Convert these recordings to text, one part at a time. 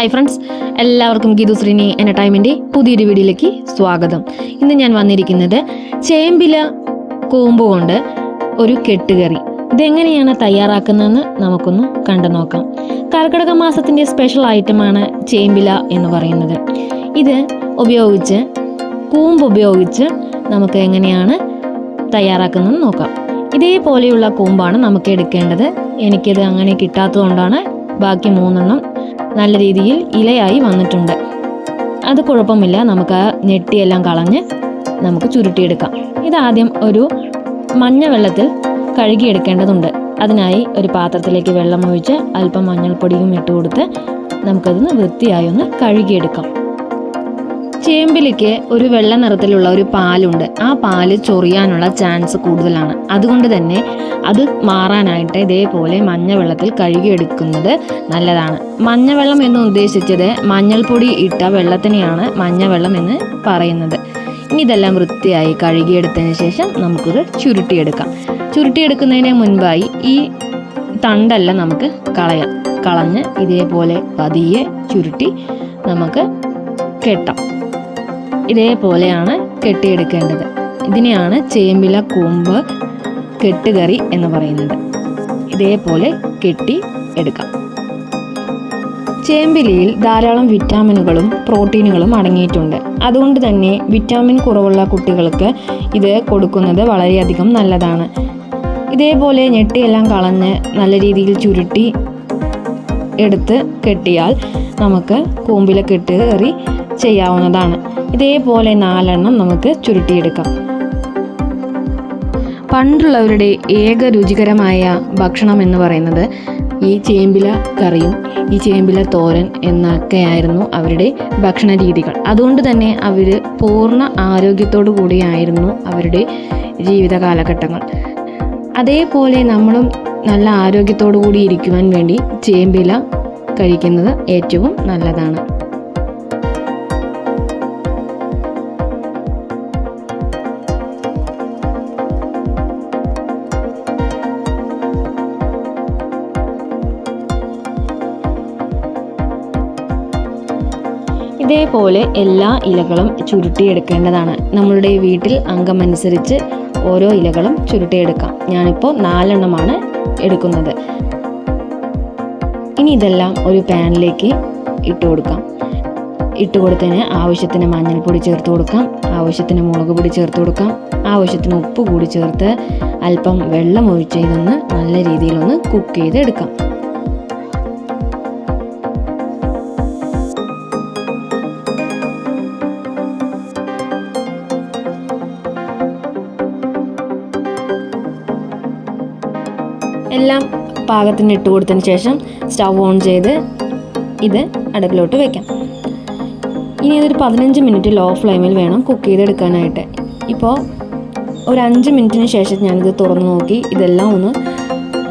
Hi friends എല്ലാവർക്കും Geethu Sreeni entertainment പുതിയൊരു വീഡിയോയിലേക്ക് സ്വാഗതം. ഇന്ന് ഞാൻ വന്നിരിക്കുന്നത് ചേമ്പില കൂമ്പ് കൊണ്ട് ഒരു കെട്ടുകറി. ഇതെങ്ങനെയാണ് തയ്യാറാക്കുന്നതെന്ന് നമുക്കൊന്ന് കണ്ടു നോക്കാം. കർക്കിടക മാസത്തിന്റെ സ്പെഷ്യൽ ഐറ്റമാണ് ചേമ്പില എന്ന് പറയുന്നത്. ഇത് ഉപയോഗിച്ച് കൂമ്പ് ഉപയോഗിച്ച് നമുക്ക് എങ്ങനെയാണ് തയ്യാറാക്കുന്നതെന്ന് നോക്കാം. ഇതേപോലെയുള്ള കൂമ്പാണ് നമുക്ക് എടുക്കേണ്ടത്. എനിക്കിത് അങ്ങനെ കിട്ടാത്തതുകൊണ്ടാണ് ബാക്കി മൂന്നെണ്ണം നല്ല രീതിയിൽ ഇലയായി വന്നിട്ടുണ്ട്. അത് കുഴപ്പമില്ല. നമുക്ക് ആ ഞെട്ടിയെല്ലാം കളഞ്ഞ് നമുക്ക് ചുരുട്ടിയെടുക്കാം. ഇതാദ്യം ഒരു മഞ്ഞ വെള്ളത്തിൽ കഴുകിയെടുക്കേണ്ടതുണ്ട്. അതിനായി ഒരു പാത്രത്തിലേക്ക് വെള്ളം ഒഴിച്ച് അല്പം മഞ്ഞൾപ്പൊടിയും ഇട്ട് കൊടുത്ത് നമുക്കതൊന്ന് വൃത്തിയായി ഒന്ന് കഴുകിയെടുക്കാം. ചേമ്പിലേക്ക് ഒരു വെള്ള നിറത്തിലുള്ള ഒരു പാലുണ്ട്. ആ പാൽ ചൊറിയാനുള്ള ചാൻസ് കൂടുതലാണ്. അതുകൊണ്ട് തന്നെ അത് മാറാനായിട്ട് ഇതേപോലെ മഞ്ഞ വെള്ളത്തിൽ കഴുകിയെടുക്കുന്നത് നല്ലതാണ്. മഞ്ഞവെള്ളം എന്ന് ഉദ്ദേശിച്ചത് മഞ്ഞൾപ്പൊടി ഇട്ട വെള്ളത്തിനെയാണ് മഞ്ഞവെള്ളം എന്ന് പറയുന്നത്. ഇനി ഇതെല്ലാം വൃത്തിയായി കഴുകിയെടുത്തതിന് ശേഷം നമുക്കിത് ചുരുട്ടിയെടുക്കാം. ചുരുട്ടിയെടുക്കുന്നതിന് മുൻപായി ഈ തണ്ടെല്ലാം നമുക്ക് കളയാം. കളഞ്ഞ് ഇതേപോലെ പതിയെ ചുരുട്ടി നമുക്ക് കെട്ടാം. ഇതേപോലെയാണ് കെട്ടിയെടുക്കേണ്ടത്. ഇതിനെയാണ് ചേമ്പില കൂമ്പ് കെട്ടുകറി എന്ന് പറയുന്നത്. ഇതേപോലെ കെട്ടി എടുക്കാം. ചേമ്പിലയിൽ ധാരാളം വിറ്റാമിനുകളും പ്രോട്ടീനുകളും അടങ്ങിയിട്ടുണ്ട്. അതുകൊണ്ട് തന്നെ വിറ്റാമിൻ കുറവുള്ള കുട്ടികൾക്ക് ഇത് കൊടുക്കുന്നത് വളരെയധികം നല്ലതാണ്. ഇതേപോലെ ഞെട്ടിയെല്ലാം കളഞ്ഞ് നല്ല രീതിയിൽ ചുരുട്ടി എടുത്ത് കെട്ടിയാൽ നമുക്ക് കൂമ്പില കെട്ടുകറി ചെയ്യാവുന്നതാണ്. ഇതേപോലെ നാലെണ്ണം നമുക്ക് ചുരുട്ടിയെടുക്കാം. പണ്ടുള്ളവരുടെ ഏക രുചികരമായ ഭക്ഷണം എന്ന് പറയുന്നത് ഈ ചേമ്പില കറിയും ഈ ചേമ്പില തോരൻ എന്നൊക്കെയായിരുന്നു അവരുടെ ഭക്ഷണ രീതികൾ. അതുകൊണ്ട് തന്നെ അവർ പൂർണ ആരോഗ്യത്തോടു കൂടിയായിരുന്നു അവരുടെ ജീവിത കാലഘട്ടങ്ങൾ. അതേപോലെ നമ്മളും നല്ല ആരോഗ്യത്തോടു കൂടി ഇരിക്കുവാൻ വേണ്ടി ചേമ്പില കഴിക്കുന്നത് ഏറ്റവും നല്ലതാണ്. ഇതേപോലെ എല്ലാ ഇലകളും ചുരുട്ടിയെടുക്കേണ്ടതാണ്. നമ്മളുടെ വീട്ടിൽ അംഗമനുസരിച്ച് ഓരോ ഇലകളും ചുരുട്ടിയെടുക്കാം. ഞാനിപ്പോൾ നാലെണ്ണമാണ് എടുക്കുന്നത്. ഇനി ഇതെല്ലാം ഒരു പാനിലേക്ക് ഇട്ട് കൊടുക്കാം. ഇട്ട് കൊടുത്തതിന് ആവശ്യത്തിന് മഞ്ഞൾപ്പൊടി ചേർത്ത് കൊടുക്കാം. ആവശ്യത്തിന് മുളക് പൊടി ചേർത്ത് കൊടുക്കാം. ആവശ്യത്തിന് ഉപ്പ് കൂടി ചേർത്ത് അല്പം വെള്ളം ഒഴിച്ച് ഇതൊന്ന് നല്ല രീതിയിലൊന്ന് കുക്ക് ചെയ്തെടുക്കാം. എല്ലാം പാകത്തിന് ഇട്ട് കൊടുത്തതിന് ശേഷം സ്റ്റവ് ഓൺ ചെയ്ത് ഇത് അടുപ്പിലോട്ട് വെക്കാം. ഇനി ഇതൊരു പതിനഞ്ച് മിനിറ്റ് ലോ ഫ്ലെയിമിൽ വേണം കുക്ക് ചെയ്തെടുക്കാനായിട്ട്. ഇപ്പോൾ ഒരു അഞ്ച് മിനിറ്റിന് ശേഷം ഞാനിത് തുറന്നു നോക്കി ഇതെല്ലാം ഒന്ന്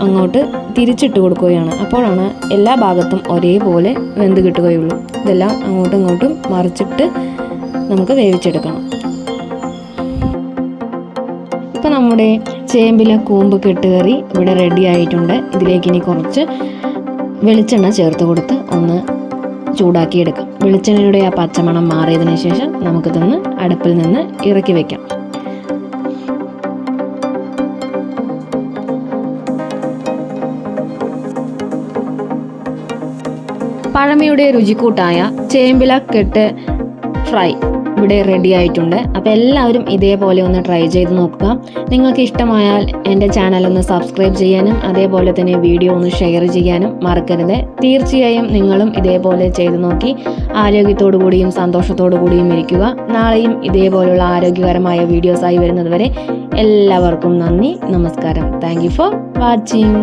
അങ്ങോട്ട് തിരിച്ചിട്ട് കൊടുക്കുകയാണ്. അപ്പോഴാണ് എല്ലാ ഭാഗത്തും ഒരേപോലെ വെന്ത് കിട്ടുകയുള്ളൂ. ഇതെല്ലാം അങ്ങോട്ടും ഇങ്ങോട്ടും മറിച്ചിട്ട് നമുക്ക് വേവിച്ചെടുക്കണം. ഇപ്പം നമ്മുടെ ചേമ്പിലെ കൂമ്പ് കെട്ടുകറി ഇവിടെ റെഡി ആയിട്ടുണ്ട്. ഇതിലേക്ക് ഇനി കുറച്ച് വെളിച്ചെണ്ണ ചേർത്ത് കൊടുത്ത് ഒന്ന് ചൂടാക്കിയെടുക്കാം. വെളിച്ചെണ്ണയുടെ ആ പച്ചമണം മാറിയതിന് ശേഷം നമുക്കിതൊന്ന് അടുപ്പിൽ നിന്ന് ഇറക്കി വയ്ക്കാം പഴമയുടെ രുചിക്കൂട്ടായ ചേമ്പില കെട്ട് ഫ്രൈ. ഇവിടെ റെഡി ആയിട്ടുണ്ട്. അപ്പോൾ എല്ലാവരും ഇതേപോലെ ഒന്ന് ട്രൈ ചെയ്ത് നോക്കുക. നിങ്ങൾക്ക് ഇഷ്ടമായാൽ എന്റെ ചാനൽ ഒന്ന് സബ്സ്ക്രൈബ് ചെയ്യാനും അതേപോലെ തന്നെ വീഡിയോ ഒന്ന് ഷെയർ ചെയ്യാനും മറക്കരുത്. തീർച്ചയായും നിങ്ങളും ഇതേപോലെ ചെയ്ത് നോക്കി ആരോഗ്യത്തോടു കൂടിയും സന്തോഷത്തോടു കൂടിയും ഇരിക്കുക. നാളെയും ഇതേപോലുള്ള ആരോഗ്യകരമായ വീഡിയോസായി വരുന്നതുവരെ എല്ലാവർക്കും നന്ദി നമസ്കാരം. Thank for watching